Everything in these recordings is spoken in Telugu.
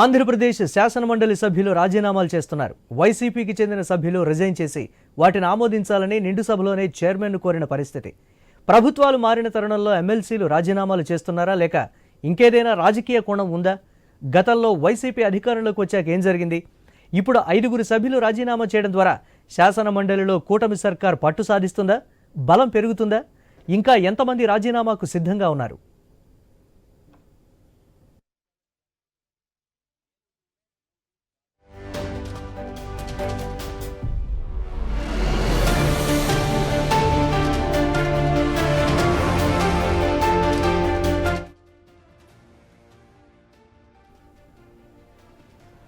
ఆంధ్రప్రదేశ్ శాసనమండలి సభ్యులు రాజీనామాలు చేస్తున్నారు. వైసీపీకి చెందిన సభ్యులు రిజైన్ చేసి వాటిని ఆమోదించాలని నిండు సభలోనే చైర్మన్ను కోరిన పరిస్థితి. ప్రభుత్వాలు మారిన తరుణంలో ఎమ్మెల్సీలు రాజీనామాలు చేస్తున్నారా లేక ఇంకేదైనా రాజకీయ కోణం ఉందా? గతంలో వైసీపీ అధికారంలోకి వచ్చాక ఏం జరిగింది? ఇప్పుడు ఐదుగురు సభ్యులు రాజీనామా చేయడం ద్వారా శాసన మండలిలో కూటమి సర్కార్ పట్టు సాధిస్తుందా? బలం పెరుగుతుందా? ఇంకా ఎంతమంది రాజీనామాకు సిద్ధంగా ఉన్నారు?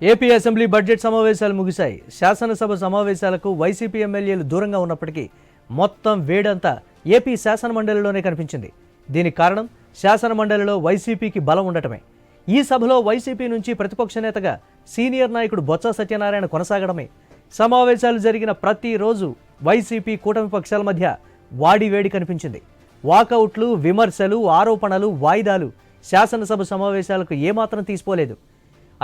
ఏపీ అసెంబ్లీ బడ్జెట్ సమావేశాలు ముగిశాయి. శాసనసభ సమావేశాలకు వైసీపీ ఎమ్మెల్యేలు దూరంగా ఉన్నప్పటికీ మొత్తం వేడంతా ఏపీ శాసనమండలిలోనే కనిపించింది. దీనికి కారణం శాసనమండలిలో వైసీపీకి బలం ఉండటమే. ఈ సభలో వైసీపీ నుంచి ప్రతిపక్ష నేతగా సీనియర్ నాయకుడు బొత్స సత్యనారాయణ కొనసాగడమే. సమావేశాలు జరిగిన ప్రతిరోజు వైసీపీ కూటమి పక్షాల మధ్య వాడి వేడి కనిపించింది. వాకౌట్లు విమర్శలు ఆరోపణలు వాయిదాలు శాసనసభ సమావేశాలకు ఏమాత్రం తీసిపోలేదు.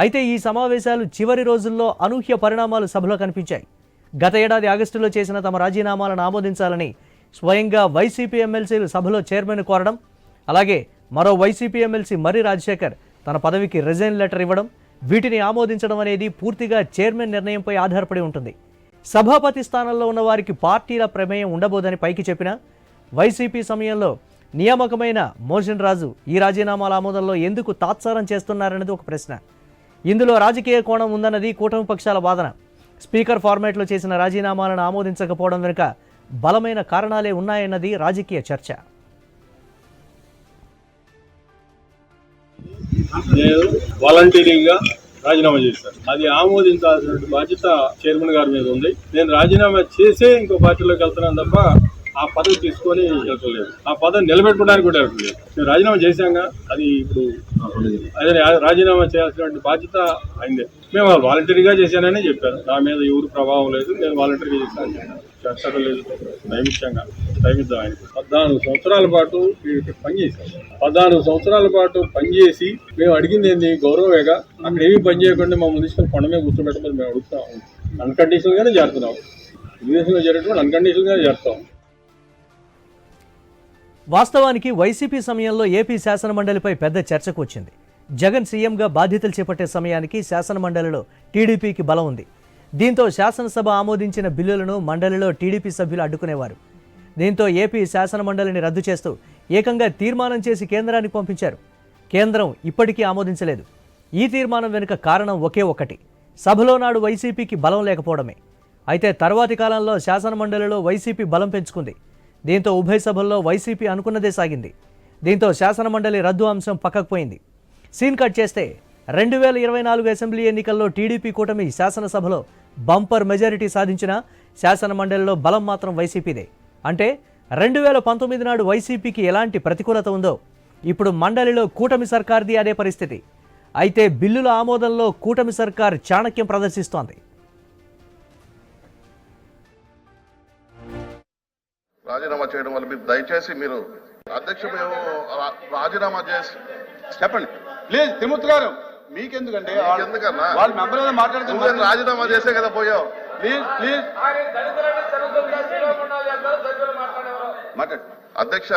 అయితే ఈ సమావేశాలు చివరి రోజుల్లో అనూహ్య పరిణామాలు సభలో కనిపించాయి. గత ఏడాది ఆగస్టులో చేసిన తమ రాజీనామాలను ఆమోదించాలని స్వయంగా వైసీపీ ఎమ్మెల్సీలు సభలో చైర్మన్ కోరడం అలాగే మరో వైసీపీ ఎమ్మెల్సీ మర్రి రాజశేఖర్ తన పదవికి రిజైన్ లెటర్ ఇవ్వడం వీటిని ఆమోదించడం అనేది పూర్తిగా చైర్మన్ నిర్ణయంపై ఆధారపడి ఉంటుంది. సభాపతి స్థానంలో ఉన్న వారికి పార్టీల ప్రమేయం ఉండబోదని పైకి చెప్పినా వైసీపీ సమయంలో నియామకమైన మోషన్ రాజు ఈ రాజీనామాల ఆమోదంలో ఎందుకు తాత్సారం చేస్తున్నారనేది ఒక ప్రశ్న. ఇందులో రాజకీయ కోణం ఉందన్నది కూటమి పక్షాల వాదన. స్పీకర్ ఫార్మాట్లో చేసిన రాజీనామాలను ఆమోదించకపోవడం వెనుక బలమైన కారణాలే ఉన్నాయన్నది రాజకీయ చర్చ. నేను వాలంటీరింగ్గా రాజీనామా చేశాను. అది ఆమోదించాల్సిన బాధ్యత చైర్మన్ గారి మీద ఉంది. నేను రాజీనామా చేసే ఇంకో పార్టీలోకి వెళ్తున్నాను తప్ప ఆ పదవి తీసుకొని లేదు. ఆ పదవి నిలబెట్టుకోవడానికి కూడా వెళ్తలేదు మేము రాజీనామా చేశాంగా అది ఇప్పుడు అదే రాజీనామా చేయాల్సినటువంటి బాధ్యత అయిందే మేము వాలంటరీగా చేశానని చెప్పాను నా మీద ఎవరు ప్రభావం లేదు నేను వాలంటరీగా చేశాను చెప్పాను. లేదు టైం ఇచ్చాంగా టైం పద్నాలుగు సంవత్సరాల పాటు వీడు పనిచేశాను పద్నాలుగు సంవత్సరాల పాటు పనిచేసి మేము అడిగింది ఏంది? గౌరవేగా అక్కడ ఏమీ పని చేయకుండా మమ్మల్ని తీసుకొని కొండ మీద కూర్చోబెట్టమని మేము అడుగుతాం అన్కండిషనల్గానే చేస్తున్నాం విదేశంలో జరిగేటువంటి అన్కండిషనల్ చేస్తాం వాస్తవానికి వైసీపీ సమయంలో ఏపీ శాసనమండలిపై పెద్ద చర్చకు వచ్చింది. జగన్ సీఎంగా బాధ్యతలు చేపట్టే సమయానికి శాసనమండలిలో టీడీపీకి బలం ఉంది. దీంతో శాసనసభ ఆమోదించిన బిల్లులను మండలిలో టీడీపీ సభ్యులు అడ్డుకునేవారు. దీంతో ఏపీ శాసనమండలిని రద్దు చేస్తూ ఏకంగా తీర్మానం చేసి కేంద్రానికి పంపించారు. కేంద్రం ఇప్పటికీ ఆమోదించలేదు. ఈ తీర్మానం వెనుక కారణం ఒకే ఒకటి. సభలో నాడు వైసీపీకి బలం లేకపోవడమే. అయితే తర్వాతి కాలంలో శాసనమండలిలో వైసీపీ బలం పెంచుకుంది. దీంతో ఉభయ సభల్లో వైసీపీ అనుకున్నదే సాగింది. దీంతో శాసనమండలి రద్దు అంశం పక్కకు పోయింది. సీన్ కట్ చేస్తే రెండు వేల ఇరవై నాలుగు అసెంబ్లీ ఎన్నికల్లో టీడీపీ కూటమి శాసనసభలో బంపర్ మెజారిటీ సాధించిన శాసనమండలిలో బలం మాత్రం వైసీపీదే. అంటే రెండు వేల పంతొమ్మిది నాడు వైసీపీకి ఎలాంటి ప్రతికూలత ఉందో ఇప్పుడు మండలిలో కూటమి సర్కార్ది అదే పరిస్థితి. అయితే బిల్లుల ఆమోదంలో కూటమి సర్కార్ చాణక్యం ప్రదర్శిస్తోంది. రాజీనామా చేయడం వల్ల మీరు దయచేసి మీరు అధ్యక్ష మేము రాజీనామా చేసి చెప్పండి. ప్లీజ్ తిరుమూర్తి గారు మీకెందుకండి? వాళ్ళు- ఎందుకన్నా వాళ్ళు మెంబర్ మాట్లాడుతున్నారు రాజీనామా చేసే కదా పోయావు. Please please. మాట్లాడు. అధ్యక్ష